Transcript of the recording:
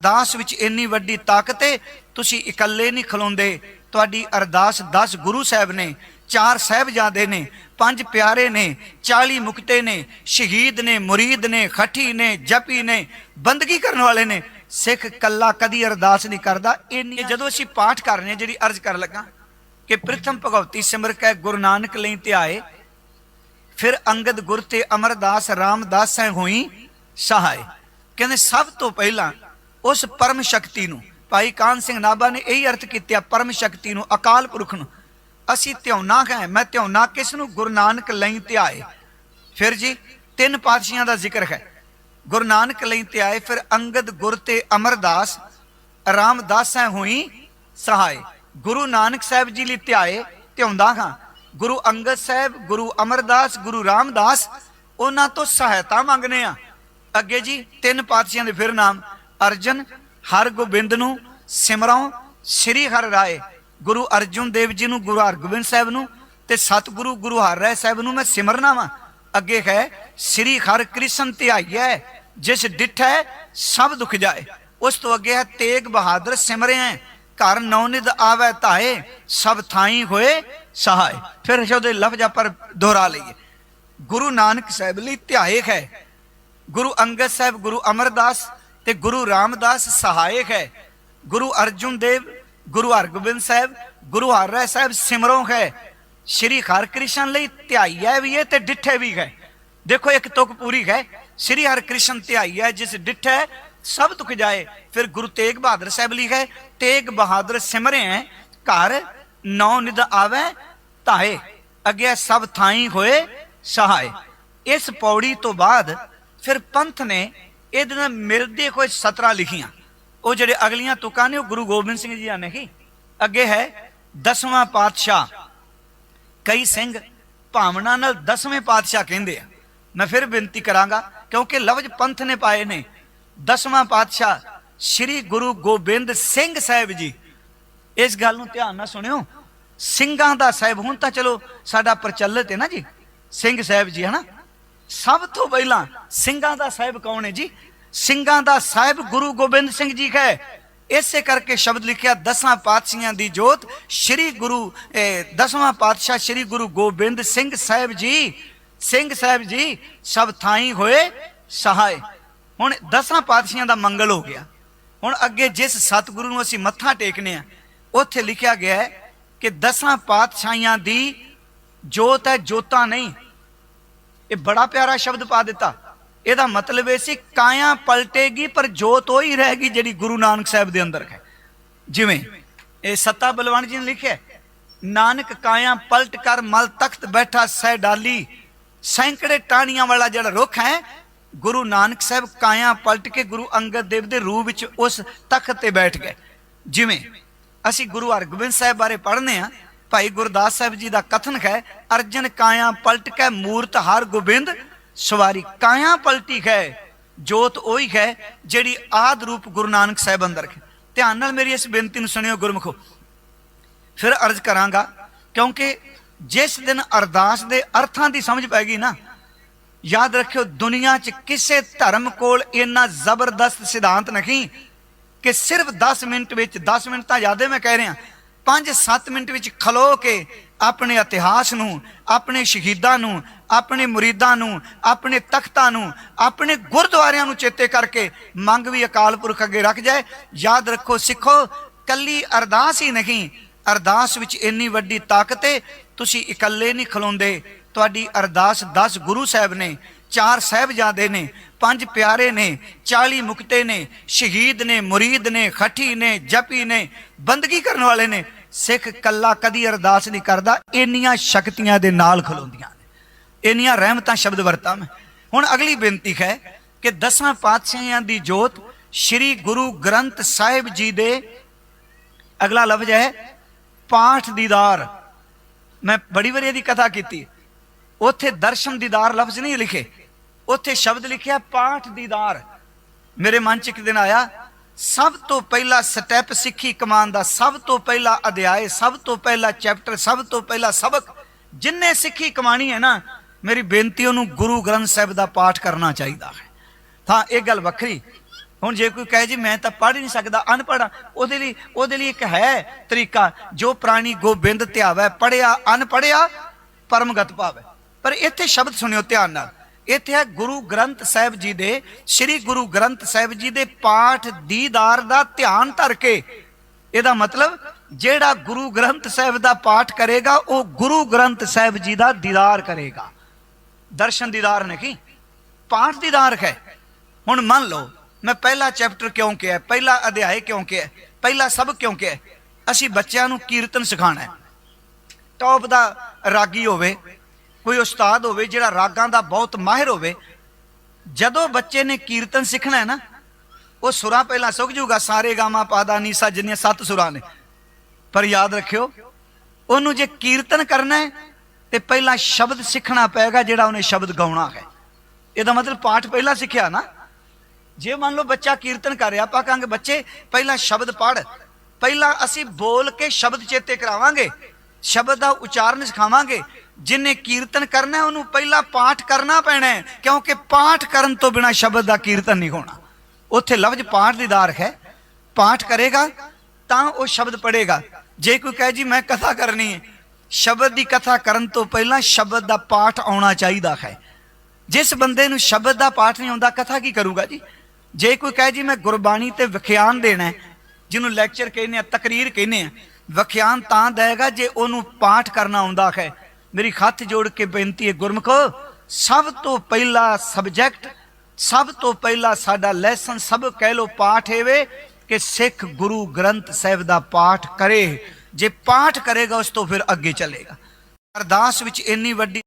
ਅਰਦਾਸ ਵਿੱਚ ਇੰਨੀ ਵੱਡੀ ਤਾਕਤ ਹੈ ਤੁਸੀਂ ਇਕੱਲੇ ਨਹੀਂ ਖਲੋਂਦੇ। ਤੁਹਾਡੀ ਅਰਦਾਸ 10 ਗੁਰੂ ਸਾਹਿਬ ਨੇ, ਚਾਰ ਸਾਹਿਬਜ਼ਾਦੇ ਨੇ, ਪੰਜ ਪਿਆਰੇ ਨੇ 40 ਮੁਕਤੇ ਨੇ, ਸ਼ਹੀਦ ਨੇ, ਮੁਰੀਦ ਨੇ ਖੱਟੀ ਨੇ, ਜਪੀ ਨੇ, ਬੰਦਗੀ ਕਰਨ ਵਾਲੇ ਨੇ। ਸਿੱਖ ਕੱਲਾ ਕਦੀ ਅਰਦਾਸ ਨਹੀਂ ਕਰਦਾ। ਇਹ ਜਦੋਂ ਅਸੀਂ ਪਾਠ ਕਰ ਰਹੇ ਹਾਂ, ਜਿਹੜੀ ਅਰਜ਼ ਕਰਨ ਲੱਗਾ ਕਿ ਪ੍ਰਥਮ ਭਗਵਤੀ ਸਿਮਰ ਕੈ ਗੁਰੂ ਨਾਨਕ ਲਈ ਧਿਆਏ ਫਿਰ ਅੰਗਦ ਗੁਰ ਤੇ ਅਮਰਦਾਸ, ਰਾਮਦਾਸ ਸਹਿ ਹੋਈ ਸਹਾਇ ਕਹਿੰਦੇ ਸਭ ਤੋਂ ਪਹਿਲਾਂ ਉਸ ਪਰਮ ਸ਼ਕਤੀ ਨੂੰ। ਭਾਈ ਕਾਨ ਸਿੰਘ ਨਾਭਾ ਨੇ ਇਹੀ ਅਰਥ ਕੀਤਾ ਪਰਮ ਸ਼ਕਤੀ ਨੂੰ, ਅਕਾਲ ਪੁਰਖ ਨੂੰ। ਅਸੀਂ ਧਿਆਉਣਾ ਹੈ, ਮੈਂ ਧਿਆਉਣਾ ਕਿਸ ਨੂੰ, ਗੁਰੂ ਨਾਨਕ ਲਈ ਧਿਆਏ ਫਿਰ ਜੀ, ਤਿੰਨ ਪਾਤਸ਼ਾਹਾਂ ਦਾ ਜ਼ਿਕਰ ਹੈ। ਗੁਰੂ ਨਾਨਕ ਲਈ ਧਿਆਏ ਫਿਰ ਅੰਗਦ, ਗੁਰ ਤੇ ਅਮਰਦਾਸ, ਰਾਮਦਾਸ ਸਹਿ ਹੋਈ ਸਹਾਏ। ਗੁਰੂ ਨਾਨਕ ਸਾਹਿਬ ਜੀ ਲਈ ਧਿਆਏ ਧਿਆਉਂਦਾ ਹਾਂ। ਗੁਰੂ ਅੰਗਦ ਸਾਹਿਬ, ਗੁਰੂ ਅਮਰਦਾਸ, ਗੁਰੂ ਰਾਮਦਾਸ, ਉਹਨਾਂ ਤੋਂ ਸਹਾਇਤਾ ਮੰਗਨੇ ਆ ਅੱਗੇ ਜੀ, ਤਿੰਨ ਪਾਤਸ਼ਾਹਾਂ ਦੇ ਫਿਰ ਨਾਮ। ਅਰਜਨ, ਹਰ ਗੋਬਿੰਦ ਨੂੰ ਸਿਮਰੋਂ ਸ੍ਰੀ ਹਰਿ ਰਾਏ। ਗੁਰੂ ਅਰਜਨ ਦੇਵ ਜੀ ਨੂੰ, ਗੁਰੂ ਹਰਗੋਬਿੰਦ ਸਾਹਿਬ ਨੂੰ ਤੇ ਸਤਿਗੁਰੂ ਗੁਰੂ ਹਰਿ ਸਾਹਿਬ ਨੂੰ ਮੈਂ ਸਿਮਰਨਾ ਵਾਂ। ਅੱਗੇ ਹੈ, ਸ੍ਰੀ ਹਰਿ ਕ੍ਰਿਸ਼ਨ ਧਿਆਈਐ, ਜਿਸ ਡਿਠੈ ਸਭ ਦੁਖ ਜਾਏ। ਉਸ ਤੋਂ ਅੱਗੇ ਹੈ, ਤੇਗ ਬਹਾਦਰ ਸਿਮਰਿਆ ਘਰ ਨੌਨਿਦ ਆਵੈ ਧਾਏ, ਸਭ ਥਾਈ ਹੋਏ ਸਹਾਇ ਫਿਰ ਉਹਦੇ ਲਫ਼ਜ਼ਾਂ ਪਰ ਦੁਹਰਾ ਲਈਏ। ਗੁਰੂ ਨਾਨਕ ਸਾਹਿਬ ਲਈ ਧਿਆਇਕ ਹੈ। ਗੁਰੂ ਅੰਗਦ ਸਾਹਿਬ, ਗੁਰੂ ਅਮਰਦਾਸ ਤੇ ਗੁਰੂ ਰਾਮਦਾਸ ਸਹਾਇਕ ਹੈ। ਗੁਰੂ ਅਰਜੁਨ ਦੇਵ, ਗੁਰੂ ਹਰਗੋਬਿੰਦ ਸਾਹਿਬ, ਗੁਰੂ ਹਰਿ ਸਾਹਿਬ ਸਿਮਰੋਂ ਹੈ। ਸ਼੍ਰੀ ਹਰਕ੍ਰਿਸ਼ਨ ਲਈ ਧਿਆਈਐ ਵੀ ਹੈ ਤੇ ਡਿਠੇ ਵੀ ਹੈ। ਦੇਖੋ, ਇੱਕ ਤੁਕ ਪੂਰੀ ਹੈ। ਸ਼੍ਰੀ ਹਰਿਕ੍ਰਿਸ਼ਨ ਧਿਆਈਐ ਜਿਸ ਡਿਠੇ ਸਭ ਤੁਕ ਜਾਏ। ਫਿਰ ਗੁਰੂ ਤੇਗ ਬਹਾਦਰ ਸਾਹਿਬ ਲਿਖਿਆ ਤੇਗ ਬਹਾਦਰ ਸਿਮਰਿਆ ਘਰ ਨੌ ਨਿਦ ਆਵੇ ਤਾਏ ਅੱਗੇ ਸਭ ਥਾਈ ਹੋਏ, ਸਹਾਏ। ਇਸ ਪੌੜੀ ਤੋਂ ਬਾਅਦ ਫਿਰ ਪੰਥ ਨੇ ਇਹਦੇ ਨਾਲ ਮਿਲਦੇ ਕੋਈ 17 ਲਿਖੀਆਂ। ਉਹ ਜਿਹੜੇ ਅਗਲੀਆਂ ਤੁਕਾਂ ਨੇ, ਉਹ ਗੁਰੂ ਗੋਬਿੰਦ ਸਿੰਘ ਜੀ ਆ, ਨਹੀਂ। ਅੱਗੇ ਹੈ ਦਸਵਾਂ ਪਾਤਸ਼ਾਹ। ਕਈ ਸਿੰਘ ਭਾਵਨਾ ਨਾਲ ਦਸਵੇਂ ਪਾਤਸ਼ਾਹ ਕਹਿੰਦੇ ਆ। ਮੈਂ ਫਿਰ ਬੇਨਤੀ ਕਰਾਂਗਾ, ਕਿਉਂਕਿ ਲਫ਼ਜ਼ ਪੰਥ ਨੇ ਪਾਏ ਨੇ। ਦਸਵਾਂ ਪਾਤਸ਼ਾਹ ਸ੍ਰੀ ਗੁਰੂ ਗੋਬਿੰਦ ਸਿੰਘ ਸਾਹਿਬ ਜੀ। ਇਸ ਗੱਲ ਨੂੰ ਧਿਆਨ ਨਾਲ ਸੁਣਿਓ। ਸਿੰਘਾਂ ਦਾ ਸਾਹਿਬ, ਹੁਣ ਤਾਂ ਚਲੋ ਸਾਡਾ ਪ੍ਰਚਲਿਤ ਹੈ ਨਾ ਜੀ। ਸਿੰਘ ਸਾਹਿਬ ਜੀ, ਹਨਾ। ਸਭ ਤੋਂ ਪਹਿਲਾਂ ਸਿੰਘਾਂ ਦਾ ਸਾਹਿਬ ਕੌਣ ਹੈ ਜੀ? ਸਿੰਘਾਂ ਦਾ ਸਾਹਿਬ ਗੁਰੂ ਗੋਬਿੰਦ ਸਿੰਘ ਜੀ ਹੈ। ਇਸੇ ਕਰਕੇ ਸ਼ਬਦ ਲਿਖਿਆ, ਦਸਾਂ ਪਾਤਸ਼ਾਹਾਂ ਦੀ ਜੋਤ, ਸ੍ਰੀ ਗੁਰੂ ਦਸਵਾਂ ਪਾਤਸ਼ਾਹ ਸ੍ਰੀ ਗੁਰੂ ਗੋਬਿੰਦ ਸਿੰਘ ਸਾਹਿਬ ਜੀ, ਸਿੰਘ ਸਾਹਿਬ ਜੀ, ਸਭ ਥਾਈ ਹੋਏ ਸਹਾਇ ਹੁਣ ਦਸਾਂ ਪਾਤਸ਼ਾਹਾਂ ਦਾ ਮੰਗਲ ਹੋ ਗਿਆ। ਹੁਣ ਅੱਗੇ ਜਿਸ ਸਤਿਗੁਰੂ ਨੂੰ ਅਸੀਂ ਮੱਥਾ ਟੇਕਨੇ ਆ, ਉੱਥੇ ਲਿਖਿਆ ਗਿਆ ਹੈ ਕਿ ਦਸਾਂ ਪਾਤਸ਼ਾਹਾਂ ਦੀ ਜੋਤ ਹੈ, ਜੋਤਾਂ ਨਹੀਂ। ਇਹ ਬੜਾ ਪਿਆਰਾ ਸ਼ਬਦ ਪਾ ਦਿੱਤਾ। ਇਹਦਾ ਮਤਲਬ ਇਹ ਸੀ ਕਾਇਆ ਪਲਟੇਗੀ, ਪਰ ਜੋਤ ਉਹ ਹੀ ਰਹੇਗੀ ਜਿਹੜੀ ਗੁਰੂ ਨਾਨਕ ਸਾਹਿਬ ਦੇ ਅੰਦਰ ਹੈ। ਜਿਵੇਂ ਇਹ ਸੱਤਾ ਬਲਵਾਨ ਜੀ ਨੇ ਲਿਖਿਆ ਨਾਨਕ ਕਾਇਆ ਪਲਟ ਕਰ ਮਲ ਤਖਤ ਬੈਠਾ ਸਹਿ ਡਾਲੀ, ਸੈਂਕੜੇ ਟਾਹਣੀਆਂ ਵਾਲਾ ਜਿਹੜਾ ਰੁੱਖ ਹੈ, ਗੁਰੂ ਨਾਨਕ ਸਾਹਿਬ ਕਾਇਆ ਪਲਟ ਕੇ ਗੁਰੂ ਅੰਗਦ ਦੇਵ ਦੇ ਰੂਪ ਵਿੱਚ ਉਸ ਤਖਤ ਤੇ ਬੈਠ ਗਏ। ਜਿਵੇਂ ਅਸੀਂ ਗੁਰੂ ਹਰਗੋਬਿੰਦ ਸਾਹਿਬ ਬਾਰੇ ਪੜ੍ਹਨੇ ਆ, ਭਾਈ ਗੁਰਦਾਸ ਸਾਹਿਬ ਜੀ ਦਾ ਕਥਨ ਹੈ, ਅਰਜਨ ਕਾਇਆ ਪਲਟ ਕੇ ਮੂਰਤ ਹਰ ਗੋਬਿੰਦ ਸਵਾਰੀ ਕਾਇਆ ਪਲਟੀ ਹੈ ਜੋਤ ਉਹੀ ਹੈ ਜਿਹੜੀ ਆਦ ਰੂਪ ਗੁਰੂ ਨਾਨਕ ਸਾਹਿਬ ਅੰਦਰ ਹੈ ਧਿਆਨ ਨਾਲ ਮੇਰੀ ਇਸ ਬੇਨਤੀ ਨੂੰ ਸੁਣਿਓ ਗੁਰਮਖੋ। ਫਿਰ ਅਰਜ਼ ਕਰਾਂਗਾ, ਕਿਉਂਕਿ ਜਿਸ ਦਿਨ ਅਰਦਾਸ ਦੇ ਅਰਥਾਂ ਦੀ ਸਮਝ ਪੈ ਗਈ ਨਾ, ਯਾਦ ਰੱਖਿਓ ਦੁਨੀਆ 'ਚ ਕਿਸੇ ਧਰਮ ਕੋਲ ਇੰਨਾ ਜ਼ਬਰਦਸਤ ਸਿਧਾਂਤ ਨਹੀਂ ਕਿ ਸਿਰਫ 10 ਮਿੰਟ ਵਿੱਚ 10 ਮਿੰਟ ਤਾਂ ਜ਼ਿਆਦਾ ਮੈਂ ਕਹਿ ਰਿਹਾ 5-7 ਮਿੰਟ ਵਿੱਚ ਖਲੋ ਕੇ ਆਪਣੇ ਇਤਿਹਾਸ ਨੂੰ, ਆਪਣੇ ਸ਼ਹੀਦਾਂ ਨੂੰ, ਆਪਣੇ ਮੁਰੀਦਾਂ ਨੂੰ, ਆਪਣੇ ਤਖਤਾਂ ਨੂੰ, ਆਪਣੇ ਗੁਰਦੁਆਰਿਆਂ ਨੂੰ ਚੇਤੇ ਕਰਕੇ ਮੰਗ ਵੀ ਅਕਾਲ ਪੁਰਖ ਅੱਗੇ ਰੱਖ ਜਾਏ। ਯਾਦ ਰੱਖੋ ਸਿੱਖੋ, ਕੱਲੀ ਅਰਦਾਸ ਹੀ ਨਹੀਂ, ਅਰਦਾਸ ਵਿੱਚ ਇੰਨੀ ਵੱਡੀ ਤਾਕਤ ਹੈ ਤੁਸੀਂ ਇਕੱਲੇ ਨਹੀਂ ਖਲੋਂਦੇ। ਤੁਹਾਡੀ ਅਰਦਾਸ 10 ਗੁਰੂ ਸਾਹਿਬ ਨੇ ਚਾਰ ਸਾਹਿਬਜ਼ਾਦੇ ਨੇ, ਪੰਜ ਪਿਆਰੇ ਨੇ 40 ਮੁਕਤੇ ਨੇ, ਸ਼ਹੀਦ ਨੇ, ਮੁਰੀਦ ਨੇ, ਖੱਠੀ ਨੇ, ਜਪੀ ਨੇ, ਬੰਦਗੀ ਕਰਨ ਵਾਲੇ ਨੇ। ਸਿੱਖ ਕੱਲਾ ਕਦੀ ਅਰਦਾਸ ਨਹੀਂ ਕਰਦਾ, ਇੰਨੀਆਂ ਸ਼ਕਤੀਆਂ ਦੇ ਨਾਲ ਖਲੋਂਦੀਆਂ ਨੇ। ਇੰਨੀਆਂ ਰਹਿਮਤਾਂ ਸ਼ਬਦ ਵਰਤਾਂ ਮੈਂ। ਹੁਣ ਅਗਲੀ ਬੇਨਤੀ ਹੈ ਕਿ ਦਸਾਂ ਪਾਤਸ਼ਾਹਾਂ ਦੀ ਜੋਤ ਸ੍ਰੀ ਗੁਰੂ ਗ੍ਰੰਥ ਸਾਹਿਬ ਜੀ ਦੇ ਅਗਲਾ ਲਫ਼ਜ਼ ਹੈ, ਪਾਠ ਦੀਦਾਰ। ਮੈਂ ਬੜੀ ਵਾਰੀ ਇਹਦੀ ਕਥਾ ਕੀਤੀ। ਉੱਥੇ ਦਰਸ਼ਨ ਦੀਦਾਰ ਲਫ਼ਜ਼ ਨਹੀਂ ਲਿਖੇ। ਉੱਥੇ ਸ਼ਬਦ ਲਿਖਿਆ ਪਾਠ ਦੀਦਾਰ। ਮੇਰੇ ਮਨ 'ਚ ਇੱਕ ਦਿਨ ਆਇਆ ਸਭ ਤੋਂ ਪਹਿਲਾ ਸਟੈਪ ਸਿੱਖੀ ਕਮਾਨ ਦਾ ਸਭ ਤੋਂ ਪਹਿਲਾ ਅਧਿਆਇ ਸਭ ਤੋਂ ਪਹਿਲਾ ਚੈਪਟਰ ਸਭ ਤੋਂ ਪਹਿਲਾ ਸਬਕ। ਜਿੰਨੇ ਸਿੱਖੀ ਕਮਾਣੀ ਹੈ ਨਾ ਮੇਰੀ ਬੇਨਤੀ ਉਹਨੂੰ ਗੁਰੂ ਗ੍ਰੰਥ ਸਾਹਿਬ ਦਾ ਪਾਠ ਕਰਨਾ ਚਾਹੀਦਾ ਹੈ। ਤਾਂ ਇਹ ਗੱਲ ਵੱਖਰੀ। ਹੁਣ ਜੇ ਕੋਈ ਕਹੇ ਜੀ ਮੈਂ ਤਾਂ ਪੜ੍ਹ ਹੀ ਨਹੀਂ ਸਕਦਾ ਅਨਪੜ੍ਹ ਹਾਂ, ਉਹਦੇ ਲਈ ਉਹਦੇ ਲਈ ਇੱਕ ਹੈ ਤਰੀਕਾ ਜੋ ਪ੍ਰਾਣੀ ਗੋਬਿੰਦ ਧਿਆਵੈ ਪੜਿਆ ਅਨਪੜਿਆ ਪਰਮਗਤ ਭਾਵੈ। ਪਰ ਇੱਥੇ ਸ਼ਬਦ ਸੁਣਿਓ ਧਿਆਨ ਨਾਲ। ਇੱਥੇ ਹੈ ਗੁਰੂ ਗ੍ਰੰਥ ਸਾਹਿਬ ਜੀ ਦੇ, ਸ੍ਰੀ ਗੁਰੂ ਗ੍ਰੰਥ ਸਾਹਿਬ ਜੀ ਦੇ ਪਾਠ ਦੀਦਾਰ ਦਾ ਧਿਆਨ ਧਰ ਕੇ। ਇਹਦਾ ਮਤਲਬ ਜਿਹੜਾ ਗੁਰੂ ਗ੍ਰੰਥ ਸਾਹਿਬ ਦਾ ਪਾਠ ਕਰੇਗਾ, ਉਹ ਗੁਰੂ ਗ੍ਰੰਥ ਸਾਹਿਬ ਜੀ ਦਾ ਦੀਦਾਰ ਕਰੇਗਾ। ਦਰਸ਼ਨ ਦੀਦਾਰ ਨਹੀਂ ਪਾਠ ਦੀਦਾਰ ਹੈ। ਹੁਣ ਮੰਨ ਲਓ, ਮੈਂ ਪਹਿਲਾ ਚੈਪਟਰ ਕਿਉਂ ਕਿਹਾ, ਪਹਿਲਾ ਅਧਿਆਇ ਕਿਉਂ ਕਿਹਾ, ਪਹਿਲਾ ਸਭ ਕਿਉਂ ਕਿਹਾ, ਅਸੀਂ ਬੱਚਿਆਂ ਨੂੰ ਕੀਰਤਨ ਸਿਖਾਣਾ ਹੈ। ਟੌਪ ਦਾ ਰਾਗੀ ਹੋਵੇ ਕੋਈ ਉਸਤਾਦ ਹੋਵੇ ਜਿਹੜਾ ਰਾਗਾਂ ਦਾ ਬਹੁਤ ਮਾਹਿਰ ਹੋਵੇ, ਜਦੋਂ ਬੱਚੇ ਨੇ ਕੀਰਤਨ ਸਿੱਖਣਾ ਹੈ ਨਾ, ਉਹ ਸੁਰਾਂ ਪਹਿਲਾਂ ਸੁੱਕ ਜੂਗਾ ਸਾਰੇ ਗਾਮਾ ਪਾਦਾ ਨੀਸਾ ਜਿੰਨੀਆਂ ਸੱਤ ਸੁਰਾਂ ਨੇ। ਪਰ ਯਾਦ ਰੱਖਿਓ, ਉਹਨੂੰ ਜੇ ਕੀਰਤਨ ਕਰਨਾ ਹੈ, ਤੇ ਪਹਿਲਾਂ ਸ਼ਬਦ ਸਿੱਖਣਾ ਪਏਗਾ ਜਿਹੜਾ ਉਹਨੇ ਸ਼ਬਦ ਗਾਉਣਾ ਹੈ। ਇਹਦਾ ਮਤਲਬ ਪਾਠ ਪਹਿਲਾਂ ਸਿੱਖਿਆ ਨਾ। ਜੇ ਮੰਨ ਲਓ ਬੱਚਾ ਕੀਰਤਨ ਕਰ ਰਿਹਾ, ਆਪਾਂ ਕਹਾਂਗੇ, ਬੱਚੇ, ਪਹਿਲਾਂ ਸ਼ਬਦ ਪੜ੍ਹ। ਪਹਿਲਾਂ ਅਸੀਂ ਬੋਲ ਕੇ ਸ਼ਬਦ ਚੇਤੇ ਕਰਾਵਾਂਗੇ, ਸ਼ਬਦ ਦਾ ਉਚਾਰਨ ਸਿਖਾਵਾਂਗੇ ਜਿਨੇ ਕੀਰਤਨ ਕਰਨਾ ਉਹਨੂੰ ਪਹਿਲਾਂ ਪਾਠ ਕਰਨਾ ਪੈਣਾ ਕਿਉਂਕਿ ਪਾਠ ਕਰਨ ਤੋਂ ਬਿਨਾ ਸ਼ਬਦ ਦਾ ਕੀਰਤਨ ਨਹੀਂ ਹੋਣਾ। ਉੱਥੇ ਲਫ਼ਜ਼ ਪਾਠ ਦੀਦਾਰ ਹੈ। ਪਾਠ ਕਰੇਗਾ, ਤਾਂ ਉਹ ਸ਼ਬਦ ਪੜੇਗਾ ਜੇ ਕੋਈ ਕਹੇ, ਜੀ, ਮੈਂ ਕਥਾ ਕਰਨੀ ਹੈ। ਸ਼ਬਦ ਦੀ ਕਥਾ ਕਰਨ ਤੋਂ ਪਹਿਲਾਂ ਸ਼ਬਦ ਦਾ ਪਾਠ ਆਉਣਾ ਚਾਹੀਦਾ ਹੈ। ਜਿਸ ਬੰਦੇ ਨੂੰ ਸ਼ਬਦ ਦਾ ਪਾਠ ਨਹੀਂ ਆਉਂਦਾ, ਕਥਾ ਕੀ ਕਰੂਗਾ ਜੀ? ਜੇ ਕੋਈ ਕਹੇ, ਜੀ, ਮੈਂ ਗੁਰਬਾਣੀ ਤੇ ਵਿਖਿਆਨ ਦੇਣਾ ਜਿਹਨੂੰ ਲੈਕਚਰ ਕਹਿੰਦੇ ਆ, ਤਕਰੀਰ ਕਹਿੰਦੇ ਆ, ਵਿਖਿਆਨ ਤਾਂ ਦੇਗਾ ਜੇ ਉਹਨੂੰ ਪਾਠ ਕਰਨਾ ਆਉਂਦਾ ਹੈ। ਮੇਰੀ ਹੱਥ ਜੋੜ ਕੇ ਬੇਨਤੀ ਹੈ ਗੁਰਮਖੋ, ਸਭ ਤੋਂ ਪਹਿਲਾ ਸਬਜੈਕਟ ਸਭ ਤੋਂ ਪਹਿਲਾ ਸਾਡਾ ਲੈਸਨ ਸਭ ਕਹਿ ਲੋ ਪਾਠ ਹੈਵੇ ਕਿ ਸਿੱਖ ਗੁਰੂ ਗ੍ਰੰਥ ਸਾਹਿਬ ਦਾ ਪਾਠ ਕਰੇ। ਜੇ ਪਾਠ ਕਰੇਗਾ ਉਸ ਤੋਂ ਫਿਰ ਅੱਗੇ ਚੱਲੇਗਾ। ਅਰਦਾਸ ਵਿੱਚ ਇੰਨੀ ਵੱਡੀ